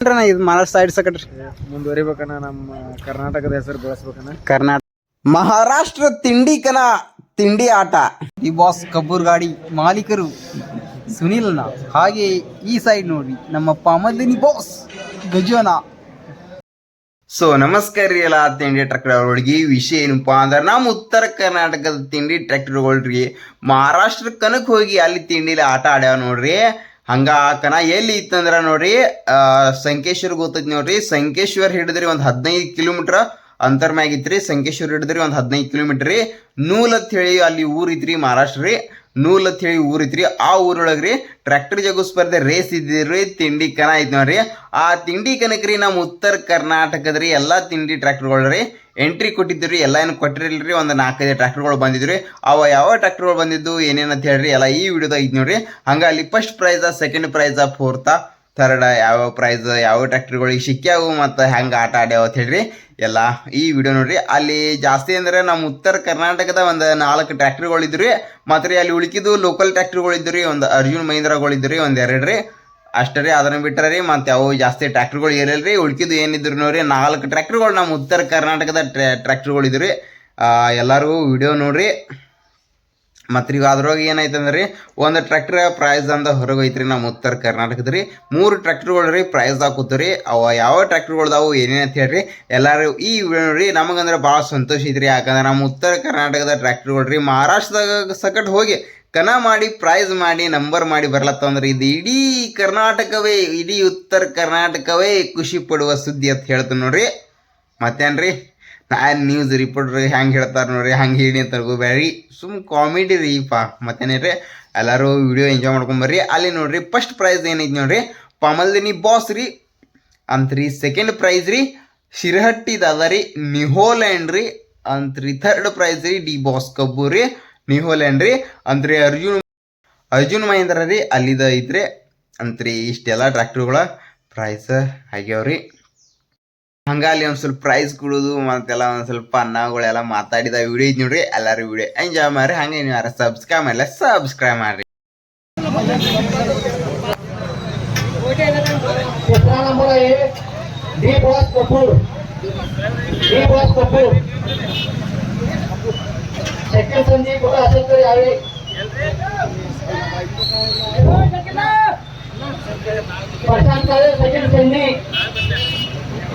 ಇದು ಮಹಾರಾಷ್ಟ್ರ ಸೈಡ್ ಸಕಟ್ರಿ ಮುಂದುವರಿಬೇಕನ್ನ ನಮ್ಮ ಕರ್ನಾಟಕದ ಹೆಸರು ಬೆಳೆಸ್ಬೇಕನ್ನ ಕರ್ನಾಟಕ ಮಹಾರಾಷ್ಟ್ರ ತಿಂಡಿ ಕನ ತಿಂಡಿ ಆಟ. ಈ ಬಾಸ್ ಕಬ್ಬೂರ್ ಗಾಡಿ ಮಾಲೀಕರು ಸುನಿಲ್ನ ಹಾಗೆ ಈ ಸೈಡ್ ನೋಡಿ ನಮ್ಮ ಪಾಮದಿನಿ ಬಾಸ್ ಗಜೋನ ಸೊ ನಮಸ್ಕಾರ ರೀ ಎಲ್ಲ ತಿಂಡಿ ಟ್ರ್ಯಾಕ್ಟರ್ ಅವ್ರಿಗೆ ವಿಷಯ ಏನಪ್ಪಾ ಅಂದ್ರೆ ನಮ್ಮ ಉತ್ತರ ಕರ್ನಾಟಕದ ತಿಂಡಿ ಟ್ರ್ಯಾಕ್ಟರ್ಗಳ್ರಿ ಮಹಾರಾಷ್ಟ್ರ ಕನಕ್ ಹೋಗಿ ಅಲ್ಲಿ ತಿಂಡಿಲಿ ಆಟ ಆಡ್ಯಾವ ನೋಡ್ರಿ. ಹಂಗ ಕನ ಎಲ್ಲಿ ಇತ್ತಂದ್ರ ನೋಡ್ರಿ ಸಂಕೇಶ್ವರ್ ಗೊತ್ತೈತಿ ನೋಡ್ರಿ. ಸಂಕೇಶ್ವರ್ ಹಿಡಿದ್ರಿ ಒಂದು ಹದಿನೈದು ಕಿಲೋಮೀಟರ್ ಅಂತರ್ ಮ್ಯಾಗ ಇತ್ರಿ. ಸಂಕೇಶ್ವರ್ ಹಿಡಿದ್ರಿ ಒಂದು ಹದಿನೈದು ಕಿಲೋಮೀಟರ್ ರೀ. ನೂಲ್ ಅಂತ ಹೇಳಿ ಅಲ್ಲಿ ಊರ್ ಇತ್ರಿ ಮಹಾರಾಷ್ಟ್ರ ರೀ. ನೂಲ್ ಅಂತ ಹೇಳಿ ಊರಿತ್ರಿ ಆ ಊರೊಳಗೆ ರೀ ಟ್ರ್ಯಾಕ್ಟರ್ ಜಗು ಸ್ಪರ್ಧೆ ರೇಸ್ ರೀ ತಿಂಡಿ ಕನ ಐತಿ ನೋಡ್ರಿ. ಆ ತಿಂಡಿ ಕನಕ್ ರೀ ನಮ್ಮ ಉತ್ತರ ಕರ್ನಾಟಕದ ರೀ ಎಲ್ಲ ತಿಂಡಿ ಟ್ರ್ಯಾಕ್ಟರ್ಗಳು ರೀ ಎಂಟ್ರಿ ಕೊಟ್ಟಿದ್ರಿ ಎಲ್ಲ ಏನು ಕೊಟ್ಟಿರಲ್ರಿ, ಒಂದು ನಾಲ್ಕೈದು ಟ್ರ್ಯಾಕ್ಟರ್ಗಳು ಬಂದಿದ್ರಿ. ಅವ ಯಾವ ಟ್ರ್ಯಾಕ್ಟರ್ಗಳು ಬಂದಿದ್ದು, ಏನೇನು ಅಂತ ಹೇಳ್ರಿ, ಎಲ್ಲ ಈ ವಿಡಿಯೋದಾಗ ಐತಿ ನೋಡ್ರಿ. ಹಂಗ ಅಲ್ಲಿ ಫಸ್ಟ್ ಪ್ರೈಸ ಸೆಕೆಂಡ್ ಪ್ರೈಸ ಫೋರ್ತಾ ಥರ್ಡ್ ಯಾವ ಪ್ರೈಸ್ ಯಾವ ಟ್ರ್ಯಾಕ್ಟರ್ಗಳಿಗೆ ಸಿಕ್ಕ್ಯಾವು ಮತ್ತು ಹೆಂಗೆ ಆಟ ಆಡ್ಯಾವ ಅಂತ ಹೇಳ್ರಿ. ಎಲ್ಲ ಈ ವಿಡಿಯೋ ನೋಡ್ರಿ. ಅಲ್ಲಿ ಜಾಸ್ತಿ ಅಂದ್ರೆ ನಮ್ಮ ಉತ್ತರ ಕರ್ನಾಟಕದ ಒಂದು ನಾಲ್ಕು ಟ್ರ್ಯಾಕ್ಟರ್ಗಳು ಇದ್ರಿ ಮತ್ತು ರೀ ಅಲ್ಲಿ ಉಳಿಕಿದ್ದು ಲೋಕಲ್ ಟ್ರ್ಯಾಕ್ಟರ್ಗಳು ಇದ್ರಿ ಒಂದು ಅರ್ಜುನ್ ಮಹೀಂದ್ರಗಳು ಇದ್ರಿ ಒಂದು ಎರಡು ರೀ. ಅಷ್ಟೇ ರೀ ಅದನ್ನು ಬಿಟ್ಟರೆ ರೀ ಮತ್ತು ಅವು ಜಾಸ್ತಿ ಟ್ರ್ಯಾಕ್ಟರ್ಗಳು ಇರಲ್ಲ ರೀ. ಉಳ್ಕಿದ್ದು ಏನಿದ್ರು ನೋಡ್ರಿ. ನಾಲ್ಕು ಟ್ರ್ಯಾಕ್ಟರ್ಗಳು ನಮ್ಮ ಉತ್ತರ ಕರ್ನಾಟಕದ ಟ್ರ್ಯಾಕ್ಟರ್ಗಳು ಇದ್ರಿ ಎಲ್ಲರಿಗೂ ವಿಡಿಯೋ ನೋಡ್ರಿ. ಮತ್ತು ಈಗ ಅದ್ರೊಳಗೆ ಏನಾಯ್ತು ರೀ ಒಂದು ಟ್ರ್ಯಾಕ್ಟರ್ ಪ್ರೈಸ್ ಅಂದ ಹೊರಗೆ ರೀ ನಮ್ಮ ಉತ್ತರ ಕರ್ನಾಟಕದ ರೀ ಮೂರು ಟ್ರ್ಯಾಕ್ಟರ್ಗಳು ರೀ ಪ್ರೈಸ್ದಾಗ ಕೂತು ರೀ ಅವ ಯಾವ ಟ್ರ್ಯಾಕ್ಟರ್ಗಳ್ದಾವು ಏನೇನು ಅಂತ ಹೇಳ್ರಿ ಎಲ್ಲರೂ ಈ ನೋಡ್ರಿ ನಮಗಂದ್ರೆ ಭಾಳ ಸಂತೋಷ ಐತ್ರಿ. ಯಾಕಂದ್ರೆ ನಮ್ಮ ಉತ್ತರ ಕರ್ನಾಟಕದ ಟ್ರ್ಯಾಕ್ಟರ್ಗಳು ರೀ ಮಹಾರಾಷ್ಟ್ರದಾಗ ಸಕಟ್ ಹೋಗಿ ಕನ ಮಾಡಿ ಪ್ರೈಸ್ ಮಾಡಿ ನಂಬರ್ ಮಾಡಿ ಬರ್ಲತ್ತಂದ್ರೆ ಇದು ಇಡೀ ಕರ್ನಾಟಕವೇ, ಇಡೀ ಉತ್ತರ ಕರ್ನಾಟಕವೇ ಖುಷಿ ಪಡುವ ಸುದ್ದಿ ಅಂತ ಹೇಳ್ತೀನಿ ನೋಡ್ರಿ. ಮತ್ತೇನ್ರಿ? ನಾನು ನ್ಯೂಸ್ ರಿಪೋರ್ಟರ್ ಹೆಂಗೆ ಹೇಳ್ತಾರೆ ನೋಡ್ರಿ ಹಂಗೆ ಹೇಳಿ ಅಂತ ತಗೋಬೇಡ್ರಿ ಸುಮ್ ಕಾಮಿಡಿ ರೀಪ ಮತ್ತೇನೇನ್ರಿ ಎಲ್ಲರೂ ವಿಡಿಯೋ ಎಂಜಾಯ್ ಮಾಡ್ಕೊಂಬರ್ರಿ ಅಲ್ಲಿ ನೋಡ್ರಿ ಫಸ್ಟ್ ಪ್ರೈಸ್ ಏನೈತಿ ನೋಡ್ರಿ? ಪಮಲ್ದಿನಿ ಬಾಸ್ ರೀ. ಅಂತ್ರಿ ಸೆಕೆಂಡ್ ಪ್ರೈಸ್ ರೀ ಶಿರಹಟ್ಟಿದ ರೀ ನಿಹೋಲ್ಯಾಂಡ್ ರೀ. ಅಂತ್ರಿ ಥರ್ಡ್ ಪ್ರೈಸ್ ರೀ ಡಿ ಬಾಸ್ ಕಬ್ಬು ರೀ ನಿಹೋಲ್ಯಾಂಡ್ ರೀ. ಅಂತ್ರಿ ಅರ್ಜುನ್ ಅರ್ಜುನ್ ಮಹೇಂದ್ರ ರೀ, ಅಲ್ಲಿದ ಐತ್ರಿ. ಅಂತ್ರಿ, ಇಷ್ಟೆಲ್ಲ ಟ್ರ್ಯಾಕ್ಟರ್ಗಳ ಪ್ರೈಸ್ ಆಗ್ಯಾವ್ರಿ ಹಂಗಾಲಿ ಒಂದು ಸ್ವಲ್ಪ ಪ್ರೈಸ್ ಕೊಡುದು, ಮತ್ತೆಲ್ಲ ಒಂದು ಸ್ವಲ್ಪ ಅನ್ನಗಳೆಲ್ಲ ಮಾತಾಡಿದ ವಿಡಿಯೋ ನೋಡ್ರಿ ಎಲ್ಲಾರು ವಿಡಿಯೋ ಎಂಜಾಯ್ ಮಾಡ್ರಿ. ಹಂಗೆ ನೀವು ಯಾರು ಸಬ್ಸ್ಕ್ರೈಬ್ ಮಾಡಲ್ಲ ಸಬ್ಸ್ಕ್ರೈಬ್ ಮಾಡ್ರಿ. ಪ್ರಶಾಂತ್ ಸೆಕೆಂಡ್ ಸಂಜೆ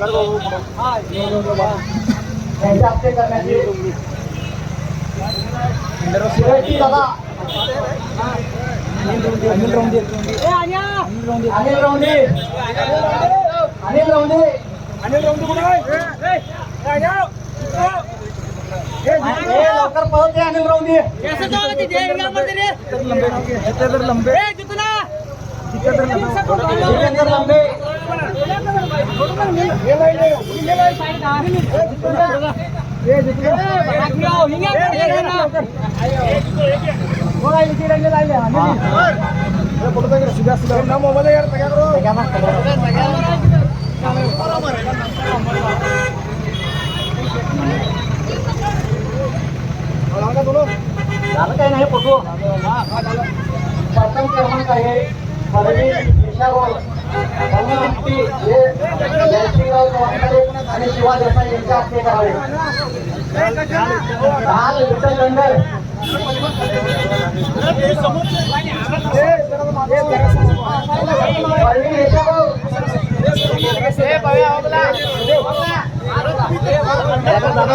अनिल रौंदी अनिल रौंदी अनिल रौंदी अनिल रौंदी अनिल रौंदी लवकर पळत आहे अनिल रौंदी लंबे जितेंद्र लंबे जितेंद्र लंबे झालं काय नाही फोटो प्रथम क्रमांक आहे व्यक्ती हे जयसिंगराव वाघमारे आणि शिवा देसाई यांच्या हस्ते करावे काल विठ्ठल दंडल दादा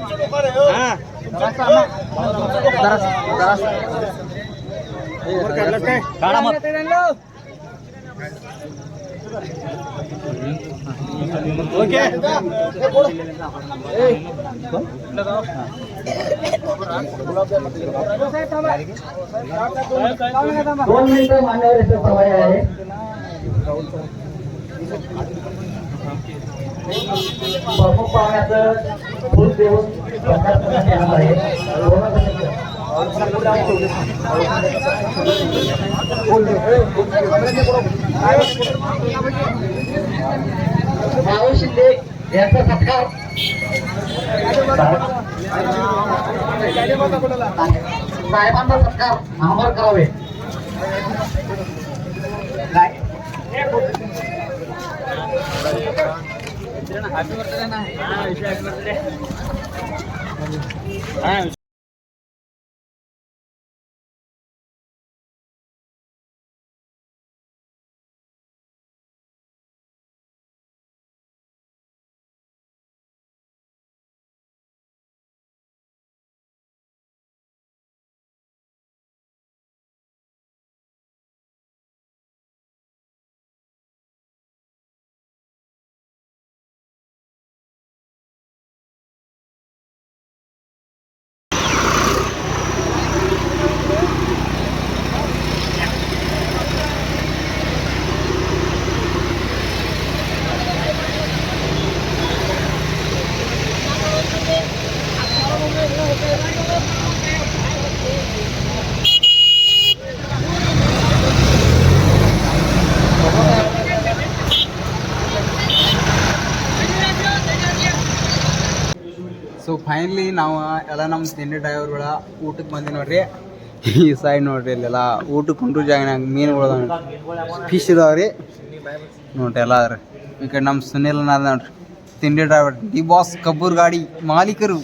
दोन मिनिटं मान्यवर सवय आहे प्रमुख पाहुण्याचं फुल देऊन सत्कार करण्यात आहे राहुल शिंदे यांचा सत्कार साहेबांचा सत्कार. आमर करावे ಸೊ ಫೈನಲಿ ನಾವು, ಎಲ್ಲ ನಮ್ಮ ತಿಂಡಿ ಡ್ರೈವರ್ಗಳ ಊಟಕ್ಕೆ ಬಂದಿ ನೋಡ್ರಿ. ಈ ಸೈಡ್ ನೋಡ್ರಿ ಇಲ್ಲೆಲ್ಲ ಊಟಕ್ಕೆ ಕುಂಡ್ರು ಜಾಗನಾಗ ಮೀನುಗಳು ಫಿಶ್ ಇದಾವ ರೀ. ನೋಡ್ರಿ ಎಲ್ಲ ಈ ಕಡೆ ನಮ್ಮ ಸುನಿಲ್ ನೋಡ್ರಿ. ತಿಂಡಿ ಡ್ರೈವರ್, ಡಿ ಬಾಸ್ ಕಬ್ಬೂರ್ ಗಾಡಿ ಮಾಲೀಕರು.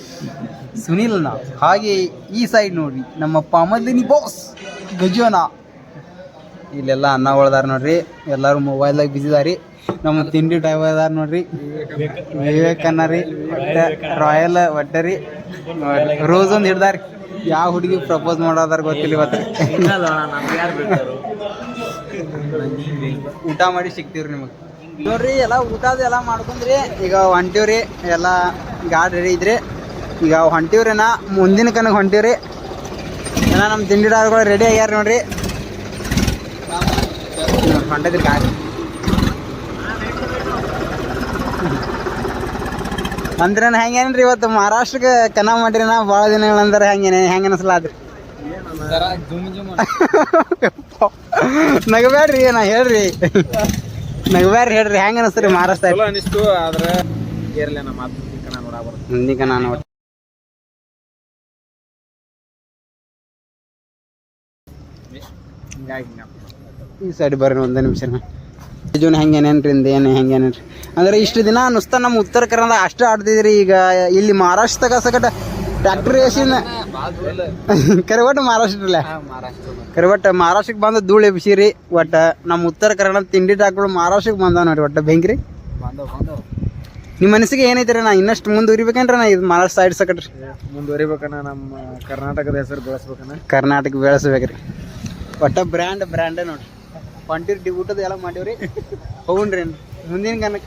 ಸುನಿಲ್ನ ಹಾಗೆ ಈ ಸೈಡ್ ನೋಡ್ರಿ. ನಮ್ಮ ಪಾಮದಿನಿ ಬಾಸ್ ಗಜೋನ ಇಲ್ಲೆಲ್ಲ ಅನ್ನಗಳದಾರ ನೋಡ್ರಿ. ಎಲ್ಲರೂ ಮೊಬೈಲ್ದಾಗ ಬಿಸಿ ಅದಾರಿ ನಮ್ಮ ತಿಂಡಿ ಡ್ರೈವರ್ ಅದಾರ ನೋಡ್ರಿ. ವಿವೇಕ್ ಅನ್ನ ರೀ ಒಟ್ಟ ರಾಯಲ್ ಒಟ್ಟ ರೀ ರೋಸ್ ಒಂದು ಹಿಡ್ದಾರಿ ಯಾವ ಹುಡುಗಿ ಪ್ರಪೋಸ್ ಮಾಡೋದಾರ ಗೊತ್ತಿಲ್ಲ ಇವತ್ತು. ಊಟ ಮಾಡಿ ಸಿಗ್ತೀವ್ರಿ ನಿಮಗೆ. ನೋಡ್ರಿ, ಎಲ್ಲ ಊಟದ ಎಲ್ಲ ಮಾಡ್ಕೊಂಡ್ರಿ. ಈಗ ಹೊಂಟಿವ್ರಿ, ಎಲ್ಲ ಗಾಡಿ ರೆಡಿ ಇದ್ರಿ. ಈಗ ಹೊಂಟಿವ್ರಿನ ಮುಂದಿನ ಕನಗೆ ಹೊಂಟಿವ್ರಿ. ಎಲ್ಲ ನಮ್ಮ ತಿಂಡಿ ಡ್ರೈವರ್ಗಳು ರೆಡಿ ಆಗ್ಯಾರ ನೋಡ್ರಿ. ಹೊಂಟದ್ರಿ ಗಾಡಿ. ಅಂದ್ರೆ ಹೆಂಗೇನ್ರಿ ಇವತ್ತು ಮಹಾರಾಷ್ಟ್ರಕ್ಕೆ ಕನ ಮಾಡಿರಿ ನಾ? ಭಾಳ ದಿನಗಳಂದ್ರೆ ಹೆಂಗೇನೆ ಹೆಂಗೆ ಅನಿಸ್ಲಾದ್ರಿ ನಗಬ್ಯಾಡ್ರಿ ನಾ ಹೇಳ್ರಿ. ನಗಬ್ಯಾಡ್ರಿ ಹೇಳ್ರಿ ಹೆಂಗೆ ಅನಿಸ್ತ್ರಿ ಮಹಾರಾಷ್ಟ್ರ? ಅನಿಸ್ತು ಆದ್ರೆ ಇರ್ಲಿ ನಮ್ಮ ಮಾತು ನೋಡಾ. ನಾನು ಈ ಸೈಡ್ ಬರ್ರಿ ಒಂದೇ ನಿಮಿಷ. ಜೂನ್ ಹೆಂಗೇನೇನ್ರಿ ಇಂದ ಏನು ಹೆಂಗೇನೇನ್ರಿ? ಅಂದ್ರೆ ಇಷ್ಟು ದಿನ ನುಸ್ತ ನಮ್ಮ ಉತ್ತರ ಕರ್ನಾಟಕ ಅಷ್ಟೇ ಆಡ್ತಿದ್ರಿ. ಈಗ ಇಲ್ಲಿ ಮಹಾರಾಷ್ಟ್ರದಾಗ ಸಕಟ ಟ್ಯಾಕ್ಟ್ರಿ ಏಷಿನ ಕರೆ ಒಟ್ಟು ಮಹಾರಾಷ್ಟ್ರಲ್ಲ ಕರೆ ಒಟ್ಟು ಮಹಾರಾಷ್ಟ್ರಕ್ಕೆ ಬಂದು ಧೂಳು ಎಬ್ಸಿರಿ. ಒಟ್ಟ ನಮ್ಮ ಉತ್ತರ ಕರ್ನಾಟಕ ತಿಂಡಿ ಟ್ಯಾಕ್ಗಳು ಮಹಾರಾಷ್ಟ್ರಕ್ಕೆ ಬಂದಾವ ನೋಡ್ರಿ ಒಟ್ಟು. ಬೆಂಕ್ರಿ ನಿಮ್ಮ ಮನಸ್ಸಿಗೆ ಏನೈತ್ರಿ ನಾ ಇನ್ನಷ್ಟು ಮುಂದುವರಿಬೇಕೇನ್ರಿ ನಾ ಇದು ಮಹಾರಾಷ್ಟ್ರ ಸೈಡ್ ಸಕಟ್ರಿ ಮುಂದುವರಿಬೇಕನ್ನ ನಮ್ಮ ಕರ್ನಾಟಕದ ಹೆಸರು ಬೆಳೆಸ್ಬೇಕನ್ನ ಕರ್ನಾಟಕ ಬೆಳೆಸ್ಬೇಕ್ರಿ. ಒಟ್ಟ ಬ್ರ್ಯಾಂಡ್ ಬ್ರ್ಯಾಂಡೇ ನೋಡ್ರಿ. ಹೊಂಟಿರಿ ಊಟದ ಎಲ್ಲ ಮಾಡೀವ್ರಿ. ಹೋಗ್ರಿ ಮುಂದಿನ ಗನಕ.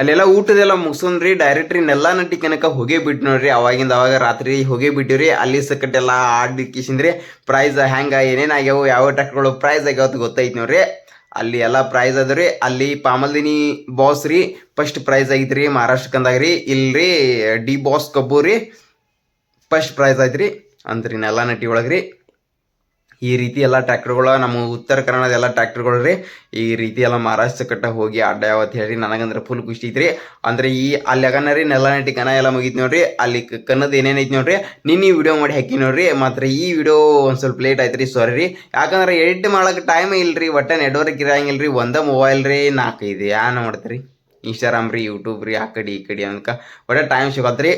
ಅಲ್ಲೆಲ್ಲ ಊಟದೆಲ್ಲ ಮುಗಿಸೋನ್ರಿ ಡೈರೆಕ್ಟ್ರಿ ನೆಲ್ಲ ನಟ್ಟಿ ಕನಕ ಹೋಗೇ ಬಿಟ್ಟು ನೋಡ್ರಿ. ಅವಾಗಿಂದ ಅವಾಗ ರಾತ್ರಿ ಹೋಗೇ ಬಿಟ್ಟಿವ್ರಿ. ಅಲ್ಲಿ ಸಕಟ್ಟೆಲ್ಲ ಆಡಿ ಕಿಸಿಂದ್ರಿ ಪ್ರೈಸ್ ಹ್ಯಾಂಗ ಏನೇನು ಆಗ್ಯಾವ, ಯಾವ ಟ್ರಕ್ಗಳು ಪ್ರೈಸ್ ಆಗ್ಯಾವತ್ತು ಗೊತ್ತೈತಿ ನೋಡ್ರಿ. ಅಲ್ಲಿ ಎಲ್ಲ ಪ್ರೈಸ್ ಅದ್ರಿ ಅಲ್ಲಿ ಪಾಮಲ್ದಿನಿ ಬಾಸ್ ರೀ ಫಸ್ಟ್ ಪ್ರೈಸ್ ಆಗಿದ್ರಿ ಮಹಾರಾಷ್ಟ್ರಕ್ಕಂದಾಗ ರೀ. ಇಲ್ರಿ, ಡಿ ಬಾಸ್ ಕಬ್ಬು ರೀ ಫಸ್ಟ್ ಪ್ರೈಸ್ ಆಯ್ತ್ರಿ ರೀ. ನೆಲ್ಲ ನಟ್ಟಿ ಒಳಗ್ರಿ ಈ ರೀತಿ ಎಲ್ಲ ಟ್ರ್ಯಾಕ್ಟರ್ಗಳು, ನಮ್ಮ ಉತ್ತರ ಕನ್ನಡದ ಎಲ್ಲ ಟ್ರ್ಯಾಕ್ಟರ್ಗಳು ರೀ, ಈ ರೀತಿ ಎಲ್ಲ ಮಹಾರಾಷ್ಟ್ರ ಕಟ್ಟ ಹೋಗಿ ಅಡ್ಡಾವ ಅಂತ ಹೇಳಿ ನನಗಂದ್ರೆ ಫುಲ್ ಖುಷಿ ಐತ್ರಿ. ಅಂದ್ರೆ ಈ ಅಲ್ಲಿ ಅಗನ ರೀ, ನೆಲ ನೆಟ್ಟಿ ಕನ ಎಲ್ಲ ಮುಗೀತು ನೋಡ್ರಿ, ಅಲ್ಲಿ ಕನ್ನದ ಏನೇನೈತಿ ನೋಡ್ರಿ, ನಿನ್ನೆ ವಿಡಿಯೋ ಮಾಡಿ ಹಾಕಿ ನೋಡ್ರಿ, ಮಾತ್ರ ಈ ವಿಡಿಯೋ ಒಂದು ಸ್ವಲ್ಪ ಲೇಟ್ ಆಯ್ತು ರೀ ಸಾರಿ ರೀ. ಯಾಕಂದ್ರೆ ಎಡಿಟ್ ಮಾಡೋಕೆ ಟೈಮ್ ಇಲ್ರಿ, ಒಟ್ಟೆ ನೆಟ್ವರ್ಕ್ ಇರಂಗಿಲ್ಲ ರೀ ಒಂದೇ ಮೊಬೈಲ್ ರೀ ನಾಲ್ಕೈದು ಯಾನ ಮಾಡ್ತೀರಿ ಇನ್ಸ್ಟಾಗ್ರಾಮ್ ರೀ ಯೂಟ್ಯೂಬ್ ರೀ, ಆ ಕಡೆ ಈ ಕಡೆ ಅನ್ಕ, ಒಟ್ಟೆ ಟೈಮ್ ಸಿಗತ್ತೆ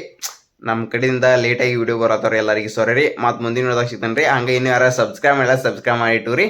ನಮ್ಮ ಕಡೆಯಿಂದ ಲೇಟಾಗಿ ವಿಡಿಯೋ ಬರತ್ತವ್ರಿ ಎಲ್ಲರಿಗೂ ಸಾರಿ ರೀ. ಮತ್ತು ಮುಂದಿನ ವಿಡಿಯೋದಾಗ ಸಿಗ್ತಾನೆ ರೀ ಹಂಗೆ ಇನ್ನು ಯಾರು ಸಬ್ಸ್ಕ್ರೈಬ್ ಮಾಡಿಲ್ಲ ಸಬ್ಸ್ಕ್ರೈಬ್ ಮಾಡಿಟ್ಟು ರೀ